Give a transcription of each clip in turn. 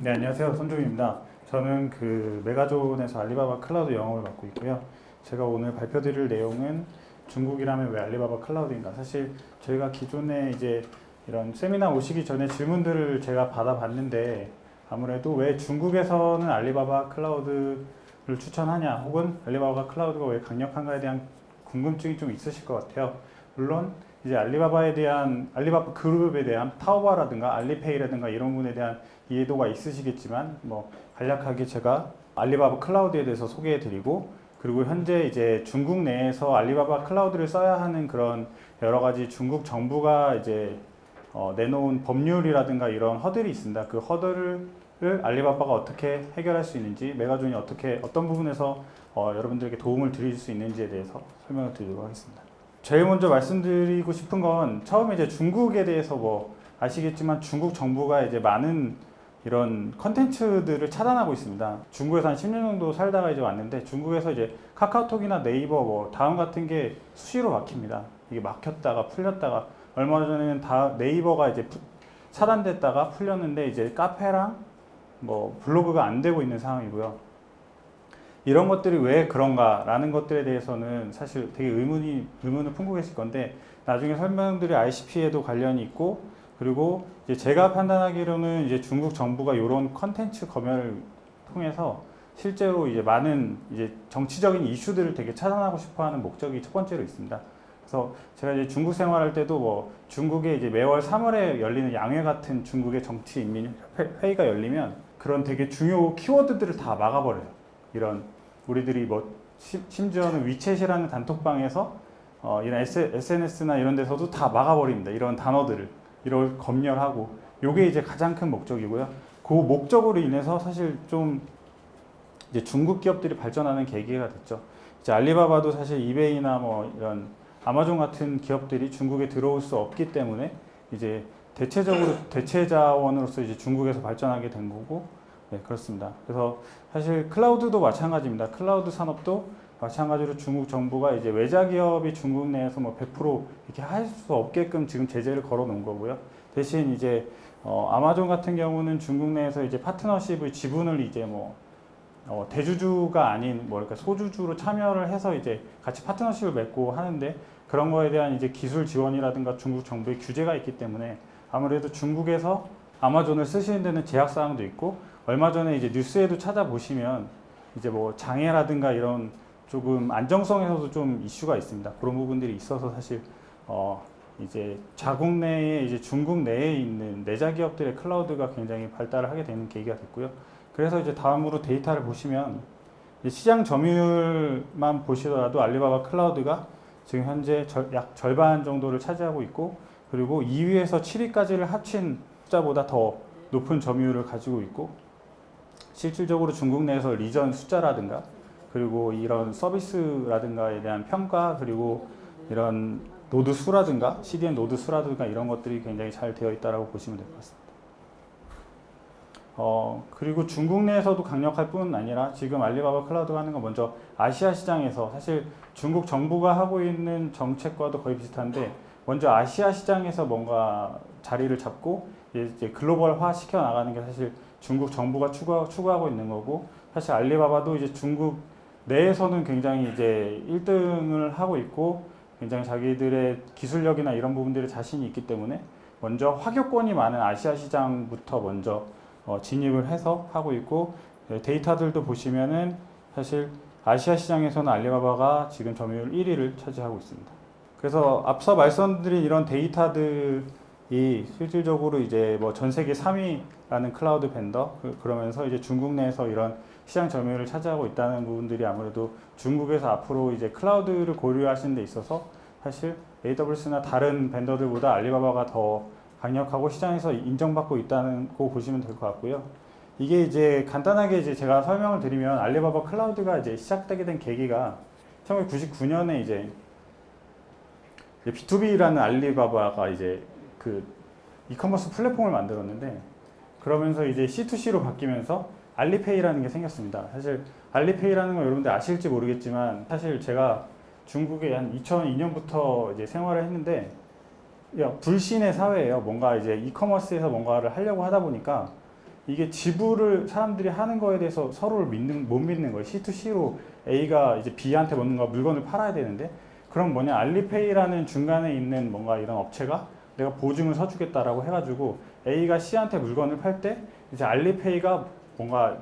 네, 안녕하세요. 손종입니다. 저는 그 메가존에서 알리바바 클라우드 영업을 맡고 있고요. 제가 오늘 발표드릴 내용은 중국이라면 왜 알리바바 클라우드인가? 사실 저희가 기존에 이제 이런 세미나 오시기 전에 질문들을 제가 받아봤는데 아무래도 왜 중국에서는 알리바바 클라우드를 추천하냐 혹은 알리바바 클라우드가 왜 강력한가에 대한 궁금증이 좀 있으실 것 같아요. 물론 이제 알리바바에 대한 알리바바 그룹에 대한 타오바라든가 알리페이라든가 이런 부분에 대한 이해도가 있으시겠지만 뭐 간략하게 제가 알리바바 클라우드에 대해서 소개해드리고 그리고 현재 이제 중국 내에서 알리바바 클라우드를 써야 하는 그런 여러 가지 중국 정부가 이제 어, 내놓은 법률이라든가 이런 허들이 있습니다. 그 허들을 알리바바가 어떻게 해결할 수 있는지 메가존이 어떻게 어떤 부분에서 어, 여러분들에게 도움을 드릴 수 있는지에 대해서 설명을 드리도록 하겠습니다. 제일 먼저 말씀드리고 싶은 건 처음에 이제 중국에 대해서 뭐 아시겠지만 중국 정부가 이제 많은 이런 컨텐츠들을 차단하고 있습니다. 중국에서 한 10년 정도 살다가 이제 왔는데 중국에서 이제 카카오톡이나 네이버 뭐 다음 같은 게 수시로 막힙니다. 이게 막혔다가 풀렸다가 얼마 전에는 다 네이버가 이제 푸- 차단됐다가 풀렸는데 이제 카페랑 뭐 블로그가 안 되고 있는 상황이고요. 이런 것들이 왜 그런가라는 것들에 대해서는 사실 되게 의문이 의문을 품고 계실 건데 나중에 설명드릴 ICP에도 관련이 있고 그리고 이제 제가 판단하기로는 이제 중국 정부가 이런 컨텐츠 검열을 통해서 실제로 이제 많은 이제 정치적인 이슈들을 되게 차단하고 싶어하는 목적이 첫 번째로 있습니다. 그래서 제가 이제 중국 생활할 때도 뭐 중국에 이제 매월 3월에 열리는 양회 같은 중국의 정치 인민 회- 회의가 열리면 그런 되게 중요 키워드들을 다 막아버려요. 이런 우리들이 뭐 시- 심지어는 위챗이라는 단톡방에서 어, 이런 SNS나 이런 데서도 다 막아버립니다. 이런 단어들을 이걸 검열하고 요게 이제 가장 큰 목적이고요. 그 목적으로 인해서 사실 좀 이제 중국 기업들이 발전하는 계기가 됐죠. 이제 알리바바도 사실 이베이나 뭐 이런 아마존 같은 기업들이 중국에 들어올 수 없기 때문에 이제 대체적으로 대체 자원으로서 이제 중국에서 발전하게 된 거고 네, 그렇습니다. 그래서 사실 클라우드도 마찬가지입니다. 클라우드 산업도 마찬가지로 중국 정부가 이제 외자 기업이 중국 내에서 뭐 100% 이렇게 할 수 없게끔 지금 제재를 걸어 놓은 거고요. 대신 이제 어, 아마존 같은 경우는 중국 내에서 이제 파트너십의 지분을 이제 뭐 어, 대주주가 아닌 뭐랄까 소주주로 참여를 해서 이제 같이 파트너십을 맺고 하는데 그런 거에 대한 이제 기술 지원이라든가 중국 정부의 규제가 있기 때문에 아무래도 중국에서 아마존을 쓰시는 데는 제약 사항도 있고 얼마 전에 이제 뉴스에도 찾아보시면 이제 뭐 장애라든가 이런 조금 안정성에서도 좀 이슈가 있습니다. 그런 부분들이 있어서 사실 어 이제 자국 내에 이제 중국 내에 있는 내자 기업들의 클라우드가 굉장히 발달을 하게 되는 계기가 됐고요. 그래서 이제 다음으로 데이터를 보시면 시장 점유율만 보시더라도 알리바바 클라우드가 지금 현재 절- 약 절반 정도를 차지하고 있고 그리고 2위에서 7위까지를 합친 숫자보다 더 높은 점유율을 가지고 있고 실질적으로 중국 내에서 리전 숫자라든가 그리고 이런 서비스라든가에 대한 평가 그리고 이런 노드 수라든가 CDN 노드 수라든가 이런 것들이 굉장히 잘 되어 있다라고 보시면 될 것 같습니다. 어 그리고 중국 내에서도 강력할 뿐 아니라 지금 알리바바 클라우드가 하는 건 먼저 아시아 시장에서 사실 중국 정부가 하고 있는 정책과도 거의 비슷한데 먼저 아시아 시장에서 뭔가 자리를 잡고 이제 글로벌화 시켜 나가는 게 사실 중국 정부가 추구, 추구하고 있는 거고 사실 알리바바도 이제 중국 내에서는 굉장히 이제 1등을 하고 있고 굉장히 자기들의 기술력이나 이런 부분들에 자신이 있기 때문에 먼저 화교권이 많은 아시아 시장부터 먼저 어, 진입을 해서 하고 있고 네, 데이터들도 보시면은 사실 아시아 시장에서는 알리바바가 지금 점유율 1위를 차지하고 있습니다. 그래서 앞서 말씀드린 이런 데이터들이 실질적으로 이제 뭐 전 세계 3위라는 클라우드 벤더 그- 그러면서 이제 중국 내에서 이런 시장 점유율을 차지하고 있다는 부분들이 아무래도 중국에서 앞으로 이제 클라우드를 고려하시는 데 있어서 사실 AWS나 다른 벤더들보다 알리바바가 더 강력하고 시장에서 인정받고 있다는 거 보시면 될 것 같고요. 이게 이제 간단하게 이제 제가 설명을 드리면 알리바바 클라우드가 이제 시작되게 된 계기가 1999년에 이제 B2B라는 알리바바가 이제 그 이커머스 플랫폼을 만들었는데 그러면서 이제 C2C로 바뀌면서 알리페이라는 게 생겼습니다. 사실 알리페이라는 거 여러분들 아실지 모르겠지만 사실 제가 중국에 한 2002년부터 이제 생활을 했는데 야, 불신의 사회예요. 뭔가 이제 이커머스에서 뭔가를 하려고 하다 보니까 이게 지불을 사람들이 하는 거에 대해서 서로를 믿는 못 믿는 거예요. C2C로 A가 이제 B한테 뭔가 물건을 팔아야 되는데 그럼 뭐냐 알리페이라는 중간에 있는 뭔가 이런 업체가 내가 보증을 서주겠다라고 해가지고 A가 C한테 물건을 팔 때 이제 알리페이가 뭔가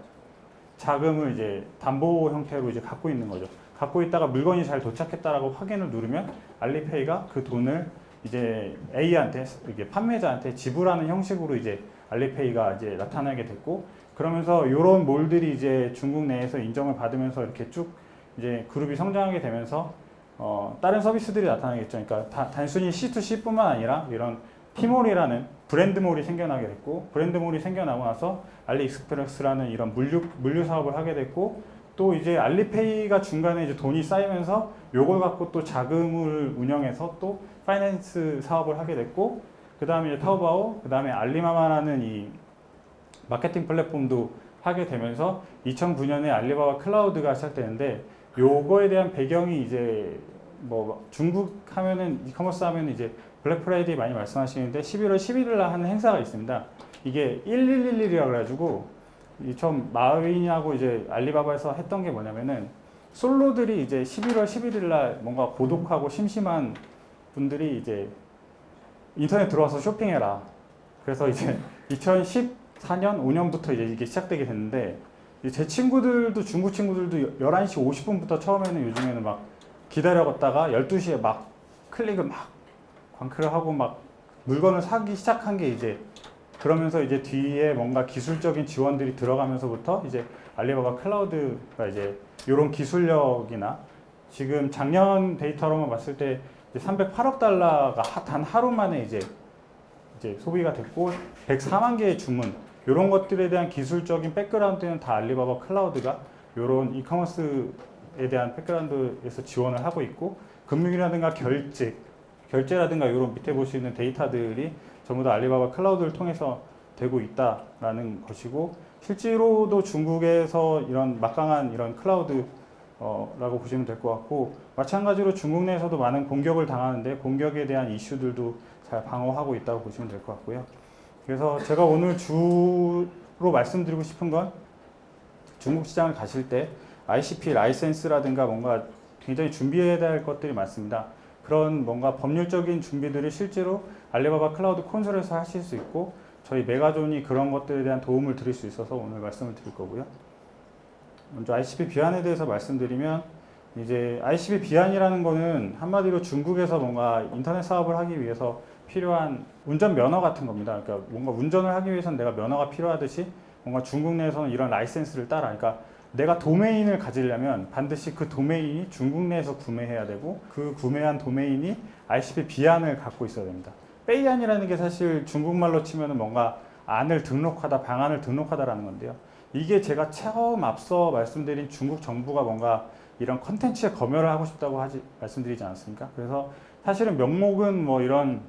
자금을 이제 담보 형태로 이제 갖고 있는 거죠. 갖고 있다가 물건이 잘 도착했다라고 확인을 누르면 알리페이가 그 돈을 이제 A한테 이게 판매자한테 지불하는 형식으로 이제 알리페이가 이제 나타나게 됐고 그러면서 이런 몰들이 이제 중국 내에서 인정을 받으면서 이렇게 쭉 이제 그룹이 성장하게 되면서 어, 다른 서비스들이 나타나겠죠. 그러니까 다- 단순히 C2C뿐만 아니라 이런 티몰이라는 브랜드몰이 생겨나게 됐고 브랜드몰이 생겨나고 나서 알리익스프레스라는 이런 물류 물류 사업을 하게 됐고 또 이제 알리페이가 중간에 이제 돈이 쌓이면서 요걸 갖고 또 자금을 운영해서 또 파이낸스 사업을 하게 됐고 그 다음에 이제 타오바오 그 다음에 알리마마라는 이 마케팅 플랫폼도 하게 되면서 2009년에 알리바바 클라우드가 시작되는데 요거에 대한 배경이 이제 뭐 중국 하면은 이커머스 하면은 이제 블랙 프라이데이 많이 말씀하시는데 11월 11일 날 하는 행사가 있습니다. 이게 1111이라 그래가지고 이 처음 마윈하고 이제 알리바바에서 했던 게 뭐냐면은 솔로들이 이제 11월 11일 날 뭔가 고독하고 심심한 분들이 이제 인터넷 들어와서 쇼핑해라. 그래서 이제 2014년 5년부터 이제 이게 시작되게 됐는데 제 친구들도 중국 친구들도 11시 50분부터 처음에는 요즘에는 막 기다려갔다가 12시에 막 클릭을 막 광클을 하고 막 물건을 사기 시작한 게 이제 그러면서 이제 뒤에 뭔가 기술적인 지원들이 들어가면서부터 이제 알리바바 클라우드가 이제 이런 기술력이나 지금 작년 데이터로만 봤을 때 308억 달러가 하- 단 하루 만에 이제 이제 소비가 됐고 104만 개의 주문 이런 것들에 대한 기술적인 백그라운드는 다 알리바바 클라우드가 이런 이커머스에 대한 백그라운드에서 지원을 하고 있고 금융이라든가 결제 결제라든가 이런 밑에 볼 수 있는 데이터들이 전부 다 알리바바 클라우드를 통해서 되고 있다라는 것이고 실제로도 중국에서 이런 막강한 이런 클라우드 어, 라고 보시면 될 것 같고 마찬가지로 중국 내에서도 많은 공격을 당하는데 공격에 대한 이슈들도 잘 방어하고 있다고 보시면 될 것 같고요. 그래서 제가 오늘 주로 말씀드리고 싶은 건 중국 시장을 가실 때 ICP 라이센스라든가 뭔가 굉장히 준비해야 될 것들이 많습니다. 그런 뭔가 법률적인 준비들을 실제로 알리바바 클라우드 콘솔에서 하실 수 있고 저희 메가존이 그런 것들에 대한 도움을 드릴 수 있어서 오늘 말씀을 드릴 거고요. 먼저 ICP 비안에 대해서 말씀드리면 이제 ICP 비안이라는 거는 한마디로 중국에서 뭔가 인터넷 사업을 하기 위해서 필요한 운전 면허 같은 겁니다. 그러니까 뭔가 운전을 하기 위해서는 내가 면허가 필요하듯이 뭔가 중국 내에서는 이런 라이센스를 따라 그러니까 내가 도메인을 가지려면 반드시 그 도메인이 중국 내에서 구매해야 되고 그 구매한 도메인이 ICP 비안을 갖고 있어야 됩니다. 빼이안이라는 게 사실 중국말로 치면은 뭔가 안을 등록하다, 방안을 등록하다라는 건데요. 이게 제가 처음 앞서 말씀드린 중국 정부가 뭔가 이런 컨텐츠에 검열을 하고 싶다고 하지 말씀드리지 않았습니까? 그래서 사실은 명목은 뭐 이런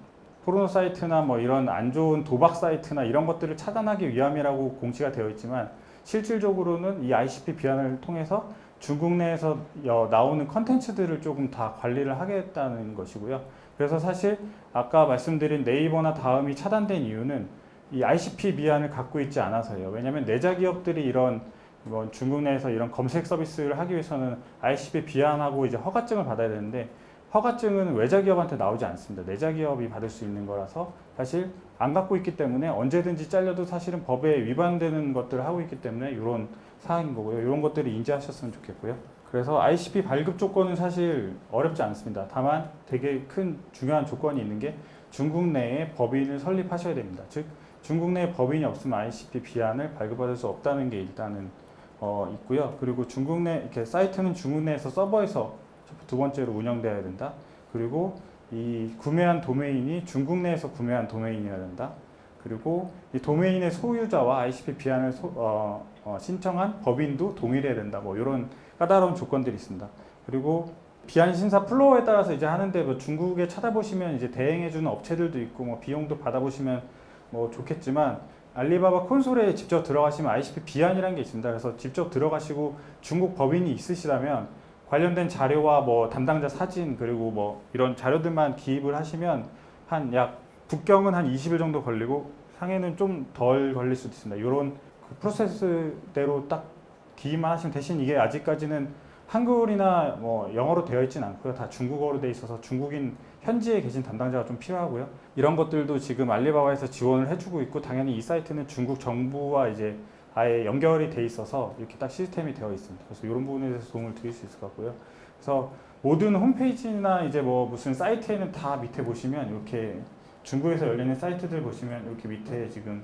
포르노 사이트나 뭐 이런 안 좋은 도박 사이트나 이런 것들을 차단하기 위함이라고 공지가 되어 있지만 실질적으로는 이 ICP 비안을 통해서 중국 내에서 여- 나오는 컨텐츠들을 조금 다 관리를 하겠다는 것이고요. 그래서 사실 아까 말씀드린 네이버나 다음이 차단된 이유는 이 ICP 비안을 갖고 있지 않아서요. 왜냐하면 내자 기업들이 이런 뭐 중국 내에서 이런 검색 서비스를 하기 위해서는 ICP 비안하고 이제 허가증을 받아야 되는데 허가증은 외자 기업한테 나오지 않습니다. 내자 기업이 받을 수 있는 거라서 사실 안 갖고 있기 때문에 언제든지 잘려도 사실은 법에 위반되는 것들을 하고 있기 때문에 이런 사항인 거고요. 이런 것들을 인지하셨으면 좋겠고요. 그래서 ICP 발급 조건은 사실 어렵지 않습니다. 다만 되게 큰 중요한 조건이 있는 게 중국 내에 법인을 설립하셔야 됩니다. 즉 중국 내에 법인이 없으면 ICP 비안을 발급받을 수 없다는 게 일단은 어, 있고요. 그리고 중국 내 이렇게 사이트는 중국 내에서 서버에서 두 번째로 운영돼야 된다. 그리고 이 구매한 도메인이 중국 내에서 구매한 도메인이어야 된다. 그리고 이 도메인의 소유자와 ICP 비안을 소- 어, 어, 신청한 법인도 동일해야 된다. 뭐 이런 까다로운 조건들이 있습니다. 그리고 비안 신사 플로어에 따라서 이제 하는데 뭐 중국에 찾아보시면 이제 대행해주는 업체들도 있고 뭐 비용도 받아보시면 뭐 좋겠지만 알리바바 콘솔에 직접 들어가시면 ICP 비안이라는 게 있습니다. 그래서 직접 들어가시고 중국 법인이 있으시다면 관련된 자료와 뭐 담당자 사진 그리고 뭐 이런 자료들만 기입을 하시면 한 약 북경은 한 20일 정도 걸리고 상에는 좀 덜 걸릴 수도 있습니다. 이런 그 프로세스대로 딱 기기만 하시면 대신 이게 아직까지는 한글이나 뭐 영어로 되어 있지는 않고요. 다 중국어로 되어 있어서 중국인 현지에 계신 담당자가 좀 필요하고요. 이런 것들도 지금 알리바바에서 지원을 해주고 있고 당연히 이 사이트는 중국 정부와 이제 아예 연결이 돼 있어서 이렇게 딱 시스템이 되어 있습니다. 그래서 이런 부분에 대해서 도움을 드릴 수 있을 것 같고요. 그래서 모든 홈페이지나 이제 뭐 무슨 사이트에는 다 밑에 보시면 이렇게 중국에서 열리는 사이트들 보시면 이렇게 밑에 지금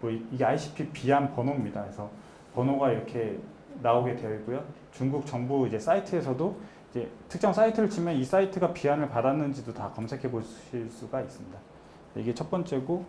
뭐 이- 이게 ICP 비안 번호입니다. 그래서 번호가 이렇게 나오게 되어 있고요. 중국 정부 이제 사이트에서도 이제 특정 사이트를 치면 이 사이트가 비안을 받았는지도 다 검색해 보실 수가 있습니다. 이게 첫 번째고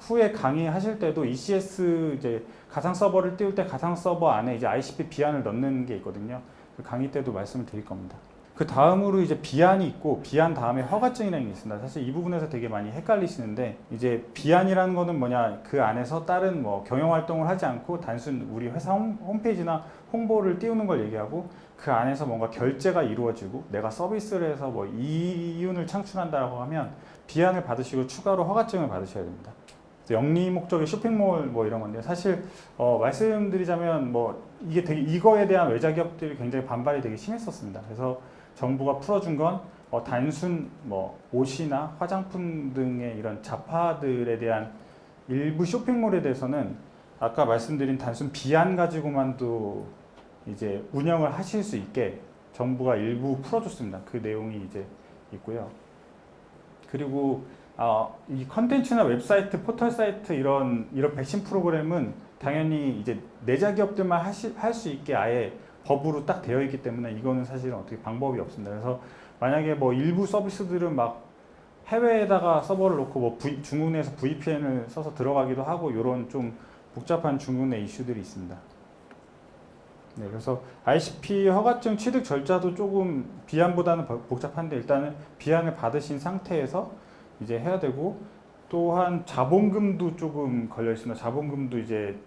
후에 강의하실 때도 ECS 이제 가상 서버를 띄울 때 가상 서버 안에 이제 ICP 비안을 넣는 게 있거든요. 그 강의 때도 말씀을 드릴 겁니다. 그 다음으로 이제 비안이 있고 비안 다음에 허가증이라는 게 있습니다. 사실 이 부분에서 되게 많이 헷갈리시는데 이제 비안이라는 거는 뭐냐 그 안에서 다른 뭐 경영 활동을 하지 않고 단순 우리 회사 홈, 홈페이지나 홍보를 띄우는 걸 얘기하고 그 안에서 뭔가 결제가 이루어지고 내가 서비스를 해서 뭐 이윤을 창출한다라고 하면 비안을 받으시고 추가로 허가증을 받으셔야 됩니다. 영리 목적의 쇼핑몰 뭐 이런 건데 사실 어, 말씀드리자면 뭐 이게 되게 이거에 대한 외자 기업들이 굉장히 반발이 되게 심했었습니다. 그래서 정부가 풀어준 건 어, 단순 뭐 옷이나 화장품 등의 이런 자파들에 대한 일부 쇼핑몰에 대해서는 아까 말씀드린 단순 비안 가지고만도 이제 운영을 하실 수 있게 정부가 일부 풀어줬습니다. 그 내용이 이제 있고요. 그리고 아, 이 컨텐츠나 웹사이트, 포털 사이트 이런 이런 백신 프로그램은 당연히 이제 내자 기업들만 할 수 있게 아예 법으로 딱 되어 있기 때문에 이거는 사실은 어떻게 방법이 없습니다. 그래서 만약에 뭐 일부 서비스들은 막 해외에다가 서버를 놓고 뭐 v, 중국 내에서 VPN을 써서 들어가기도 하고 이런 좀 복잡한 중국 내 이슈들이 있습니다. 네, 그래서 ICP 허가증 취득 절차도 조금 비안보다는 버- 복잡한데 일단은 비안을 받으신 상태에서 이제 해야 되고 또한 자본금도 조금 걸려 있습니다. 자본금도 이제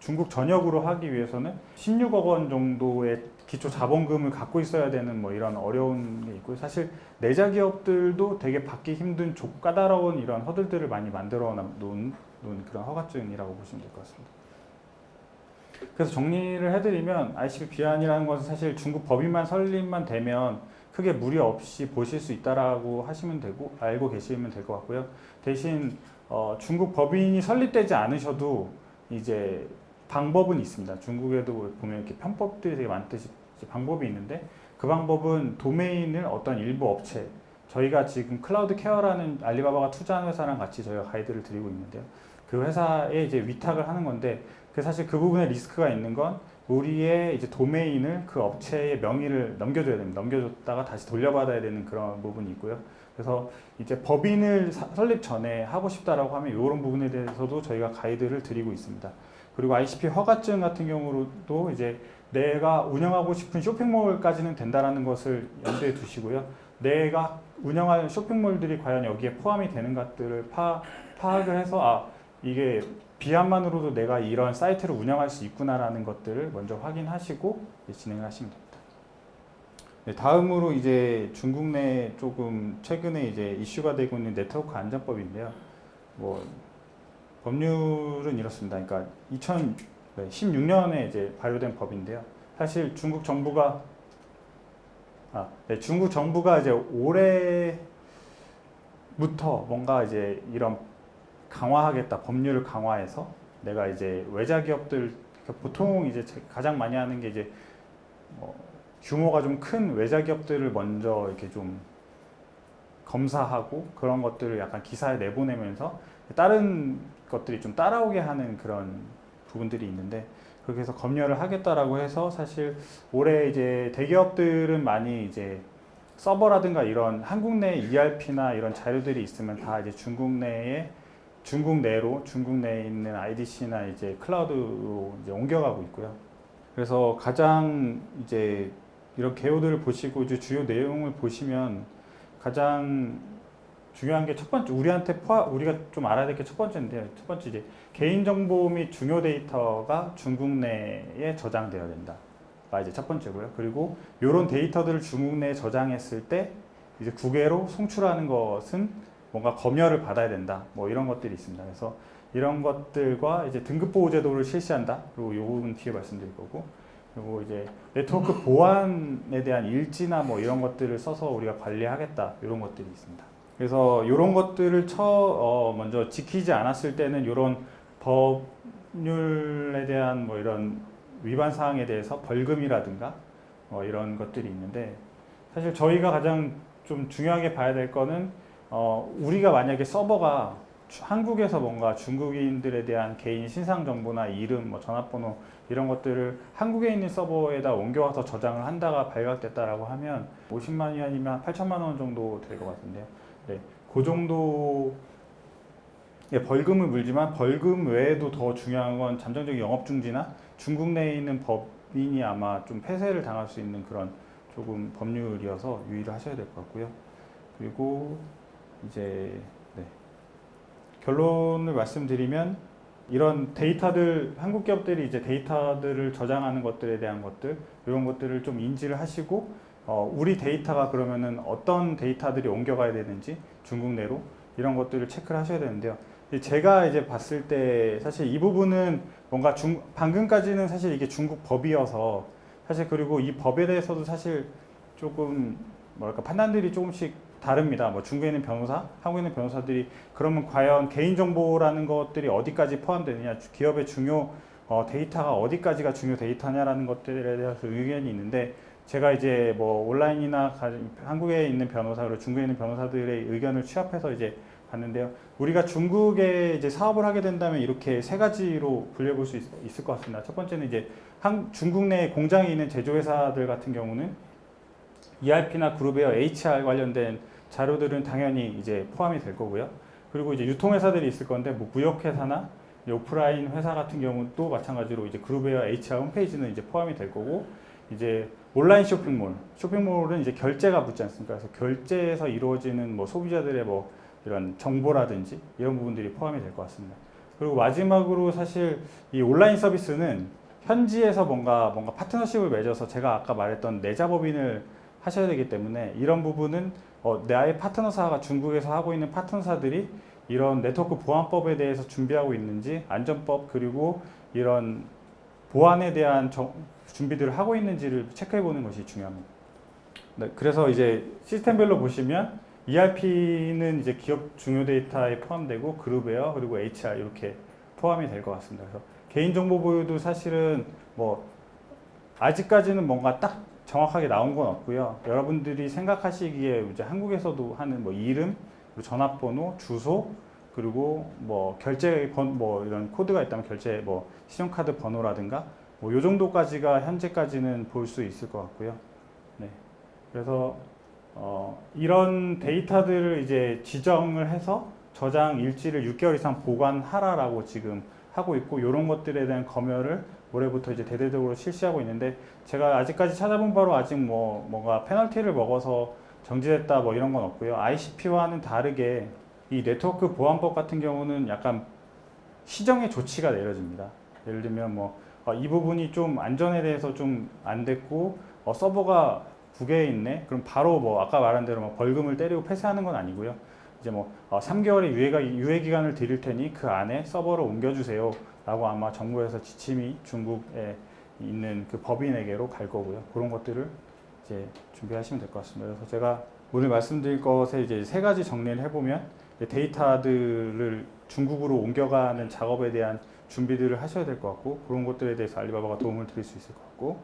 중국 전역으로 하기 위해서는 16억 원 정도의 기초 자본금을 갖고 있어야 되는 뭐 이런 어려운 게 있고요. 사실 내자 기업들도 되게 받기 힘든 조 까다로운 이런 허들들을 많이 만들어 놓은, 놓은 그런 허가증이라고 보시면 될 것 같습니다. 그래서 정리를 해드리면 ICP 비안이라는 것은 사실 중국 법인만 설립만 되면 크게 무리 없이 보실 수 있다라고 하시면 되고 알고 계시면 될 것 같고요. 대신 어, 중국 법인이 설립되지 않으셔도 이제 방법은 있습니다. 중국에도 보면 이렇게 편법들이 되게 많듯이 방법이 있는데 그 방법은 도메인을 어떤 일부 업체 저희가 지금 클라우드 케어라는 알리바바가 투자한 회사랑 같이 저희가 가이드를 드리고 있는데요. 그 회사에 이제 위탁을 하는 건데 그 사실 그 부분에 리스크가 있는 건 우리의 이제 도메인을 그 업체의 명의를 넘겨줘야 됩니다. 넘겨줬다가 다시 돌려받아야 되는 그런 부분이 있고요. 그래서 이제 법인을 사- 설립 전에 하고 싶다라고 하면 이런 부분에 대해서도 저희가 가이드를 드리고 있습니다. 그리고 ICP 허가증 같은 경우도 이제 내가 운영하고 싶은 쇼핑몰까지는 된다라는 것을 염두에 두시고요. 내가 운영하는 쇼핑몰들이 과연 여기에 포함이 되는 것들을 파, 파악을 해서 아 이게 비안만으로도 내가 이런 사이트를 운영할 수 있구나라는 것들을 먼저 확인하시고 진행을 하시면 됩니다. 네, 다음으로 이제 중국 내 조금 최근에 이제 이슈가 되고 있는 네트워크 안전법인데요. 뭐 법률은 이렇습니다. 그러니까 2016년에 이제 발효된 법인데요. 사실 중국 정부가 아, 네, 중국 정부가 이제 올해부터 뭔가 이제 이런 강화하겠다 법률을 강화해서 내가 이제 외자 기업들 그러니까 보통 이제 제- 가장 많이 하는 게 이제 뭐 규모가 좀 큰 외자 기업들을 먼저 이렇게 좀 검사하고 그런 것들을 약간 기사에 내보내면서 다른 것들이 좀 따라오게 하는 그런 부분들이 있는데 그렇게 해서 검열을 하겠다라고 해서 사실 올해 이제 대기업들은 많이 이제 서버라든가 이런 한국 내 ERP나 이런 자료들이 있으면 다 이제 중국 내에 중국 내로 중국 내에 있는 IDC나 이제 클라우드로 이제 옮겨가고 있고요. 그래서 가장 이제 이런 개요들을 보시고 이제 주요 내용을 보시면 가장 중요한 게 첫 번째 우리한테 포함 우리가 좀 알아야 될 게 첫 번째인데 첫 번째 이제 개인 정보 및 중요 데이터가 중국 내에 저장되어야 된다. 가 이제 첫 번째고요. 그리고 이런 데이터들을 중국 내에 저장했을 때 이제 국외로 송출하는 것은 뭔가 검열을 받아야 된다. 뭐 이런 것들이 있습니다. 그래서 이런 것들과 이제 등급 보호 제도를 실시한다. 그리고 요 부분 뒤에 말씀드릴 거고. 그리고 이제 네트워크 보안에 대한 일지나 뭐 이런 것들을 써서 우리가 관리하겠다. 이런 것들이 있습니다. 그래서 이런 것들을 처 어, 먼저 지키지 않았을 때는 이런 법률에 대한 뭐 이런 위반 사항에 대해서 벌금이라든가 뭐 이런 것들이 있는데 사실 저희가 가장 좀 중요하게 봐야 될 거는 어, 우리가 만약에 서버가 주- 한국에서 뭔가 중국인들에 대한 개인 신상 정보나 이름, 뭐 전화번호 이런 것들을 한국에 있는 서버에다 옮겨와서 저장을 한다가 발각됐다라고 하면 50만 위안이면 8천만 원 정도 될 것 같은데요. 네, 그 정도 의 벌금을 물지만 벌금 외에도 더 중요한 건 잠정적 영업 중지나 중국 내에 있는 법인이 아마 좀 폐쇄를 당할 수 있는 그런 조금 법률이어서 유의를 하셔야 될 것 같고요. 그리고 이제 네. 결론을 말씀드리면 이런 데이터들 한국 기업들이 이제 데이터들을 저장하는 것들에 대한 것들 이런 것들을 좀 인지를 하시고 어, 우리 데이터가 그러면은 어떤 데이터들이 옮겨가야 되는지 중국 내로 이런 것들을 체크를 하셔야 되는데요. 이 제가 이제 봤을 때 사실 이 부분은 뭔가 중 방금까지는 사실 이게 중국 법이어서 사실 그리고 이 법에 대해서도 사실 조금 뭐랄까 판단들이 조금씩 다릅니다. 뭐 중국에 있는 변호사, 한국에 있는 변호사들이 그러면 과연 개인 정보라는 것들이 어디까지 포함되느냐, 주- 기업의 중요 어, 데이터가 어디까지가 중요 데이터냐라는 것들에 대해서 의견이 있는데 제가 이제 뭐 온라인이나 가- 한국에 있는 변호사 그리고 중국에 있는 변호사들의 의견을 취합해서 이제 봤는데요. 우리가 중국에 이제 사업을 하게 된다면 이렇게 세 가지로 분류해볼 수 있, 을것 같습니다. 첫 번째는 이제 한, 중국 내 공장에 있는 제조회사들 같은 경우는 ERP나 그룹웨어, HR 관련된 자료들은 당연히 이제 포함이 될 거고요. 그리고 이제 유통회사들이 있을 건데 뭐 무역회사나 오프라인 회사 같은 경우도 마찬가지로 이제 그룹웨어, HR 홈페이지는 이제 포함이 될 거고 이제 온라인 쇼핑몰, 쇼핑몰은 이제 결제가 붙지 않습니까? 그래서 결제에서 이루어지는 뭐 소비자들의 뭐 이런 정보라든지 이런 부분들이 포함이 될 것 같습니다. 그리고 마지막으로 사실 이 온라인 서비스는 현지에서 뭔가 뭔가 파트너십을 맺어서 제가 아까 말했던 내자법인을 하셔야 되기 때문에 이런 부분은 어, 나의 파트너사가 중국에서 하고 있는 파트너사들이 이런 네트워크 보안법에 대해서 준비하고 있는지 안전법 그리고 이런 보안에 대한 정- 준비들을 하고 있는지를 체크해 보는 것이 중요합니다. 네, 그래서 이제 시스템별로 보시면 ERP는 이제 기업 중요 데이터에 포함되고 그룹웨어 그리고 HR 이렇게 포함이 될 것 같습니다. 그래서 개인정보 보유도 사실은 뭐 아직까지는 뭔가 딱 정확하게 나온 건 없고요. 여러분들이 생각하시기에 이제 한국에서도 하는 뭐 이름, 전화번호, 주소, 그리고 뭐 결제 번, 뭐 이런 코드가 있다면 결제 뭐 신용카드 번호라든가 뭐 요 정도까지가 현재까지는 볼 수 있을 것 같고요. 네. 그래서 어, 이런 데이터들을 이제 지정을 해서 저장 일지를 6개월 이상 보관하라라고 지금 하고 있고 이런 것들에 대한 검열을 올해부터 이제 대대적으로 실시하고 있는데 제가 아직까지 찾아본 바로 아직 뭐 뭔가 페널티를 먹어서 정지됐다 뭐 이런 건 없고요. ICP와는 다르게 이 네트워크 보안법 같은 경우는 약간 시정의 조치가 내려집니다. 예를 들면 뭐 이 부분이 좀 안전에 대해서 좀 안 됐고 어, 서버가 국외에 있네. 그럼 바로 뭐 아까 말한 대로 뭐 벌금을 때리고 폐쇄하는 건 아니고요. 이제 뭐 어, 3개월의 유예가 유예 기간을 드릴 테니 그 안에 서버를 옮겨주세요. 라고 아마 정부에서 지침이 중국에 있는 그 법인에게로 갈 거고요. 그런 것들을 이제 준비하시면 될 것 같습니다. 그래서 제가 오늘 말씀드릴 것에 이제 세 가지 정리를 해보면 데이터들을 중국으로 옮겨가는 작업에 대한 준비들을 하셔야 될 것 같고 그런 것들에 대해서 알리바바가 도움을 드릴 수 있을 것 같고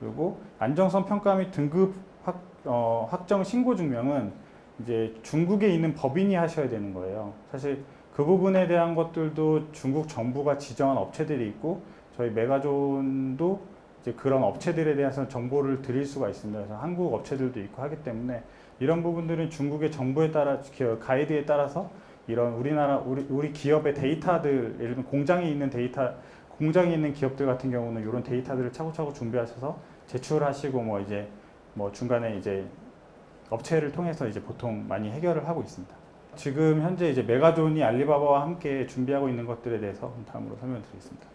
그리고 안정성 평가 및 등급 확, 어, 확정 신고 증명은 이제 중국에 있는 법인이 하셔야 되는 거예요. 사실 그 부분에 대한 것들도 중국 정부가 지정한 업체들이 있고 저희 메가존도 이제 그런 업체들에 대해서 정보를 드릴 수가 있습니다. 그래서 한국 업체들도 있고 하기 때문에 이런 부분들은 중국의 정부에 따라 기- 가이드에 따라서 이런 우리나라 우리, 우리 기업의 데이터들 예를 들면 공장에 있는 데이터 공장에 있는 기업들 같은 경우는 이런 데이터들을 차곡차곡 준비하셔서 제출하시고 뭐 이제 뭐 중간에 이제 업체를 통해서 이제 보통 많이 해결을 하고 있습니다. 지금 현재 이제 메가존이 알리바바와 함께 준비하고 있는 것들에 대해서 다음으로 설명드리겠습니다.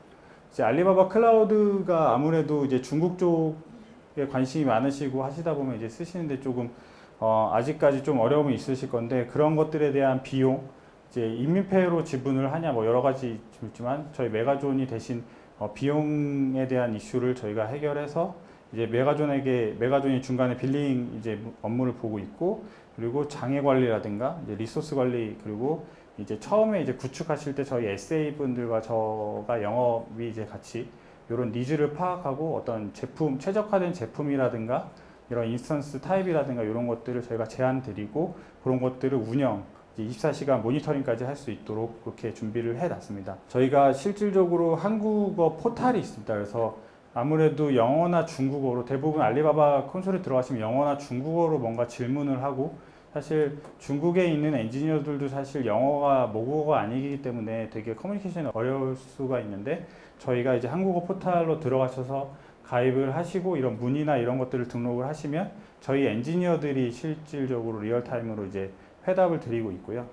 이제 알리바바 클라우드가 아무래도 이제 중국 쪽에 관심이 많으시고 하시다 보면 이제 쓰시는데 조금 어, 아직까지 좀 어려움이 있으실 건데 그런 것들에 대한 비용 이제 인민폐로 지분을 하냐 뭐 여러 가지 있지만 저희 메가존이 대신 어, 비용에 대한 이슈를 저희가 해결해서 이제 메가존에게 메가존이 중간에 빌링 이제 업무를 보고 있고 그리고 장애 관리라든가 이제 리소스 관리 그리고 이제 처음에 이제 구축하실 때 저희 SA 분들과 저가 영업이 이제 같이 이런 니즈를 파악하고 어떤 제품 최적화된 제품이라든가 이런 인스턴스 타입이라든가 이런 것들을 저희가 제안 드리고 그런 것들을 운영 이제 24시간 모니터링까지 할 수 있도록 그렇게 준비를 해 놨습니다. 저희가 실질적으로 한국어 포탈이 있습니다. 그래서 아무래도 영어나 중국어로 대부분 알리바바 콘솔에 들어가시면 영어나 중국어로 뭔가 질문을 하고 사실 중국에 있는 엔지니어들도 사실 영어가 모국어가 아니기 때문에 되게 커뮤니케이션이 어려울 수가 있는데 저희가 이제 한국어 포탈로 들어가셔서 가입을 하시고 이런 문의나 이런 것들을 등록을 하시면 저희 엔지니어들이 실질적으로 리얼타임으로 이제 회답을 드리고 있고요.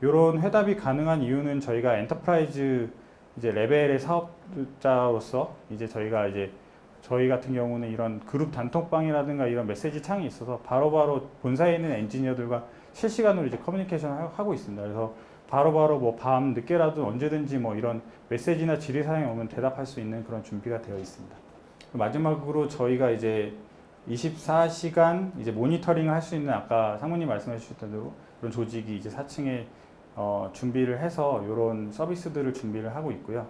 이런 회답이 가능한 이유는 저희가 엔터프라이즈 이제 레벨의 사업자로서 이제 저희가 이제 저희 같은 경우는 이런 그룹 단톡방이라든가 이런 메시지 창이 있어서 바로 바로 본사에 있는 엔지니어들과 실시간으로 이제 커뮤니케이션 을 하고 있습니다. 그래서 바로바로 뭐 밤 늦게라도 언제든지 뭐 이런 메시지나 질의 사항이 오면 대답할 수 있는 그런 준비가 되어 있습니다. 마지막으로 저희가 이제 24시간 이제 모니터링을 할 수 있는 아까 상무님 말씀해 주셨던 대로 그런 조직이 이제 4층에 어, 준비를 해서 이런 서비스들을 준비를 하고 있고요.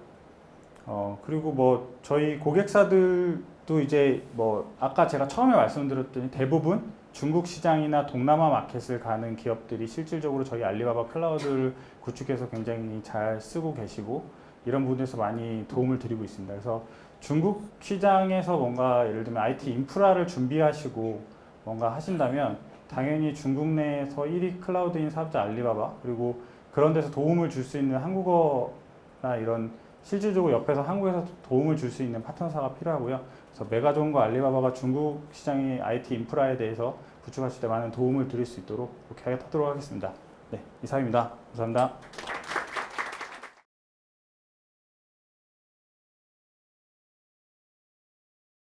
어, 그리고 뭐 저희 고객사들도 이제 뭐 아까 제가 처음에 말씀드렸더니 대부분 중국 시장이나 동남아 마켓을 가는 기업들이 실질적으로 저희 알리바바 클라우드를 구축해서 굉장히 잘 쓰고 계시고 이런 부분에서 많이 도움을 드리고 있습니다. 그래서 중국 시장에서 뭔가 예를 들면 IT 인프라를 준비하시고 뭔가 하신다면 당연히 중국 내에서 1위 클라우드인 사업자 알리바바 그리고 그런 데서 도움을 줄 수 있는 한국어나 이런 실질적으로 옆에서 한국에서 도움을 줄 수 있는 파트너사가 필요하고요. 그래서 메가존과 알리바바가 중국 시장의 IT 인프라에 대해서 구축하실 때 많은 도움을 드릴 수 있도록 그렇게 하도록 하겠습니다. 네, 이상입니다. 감사합니다.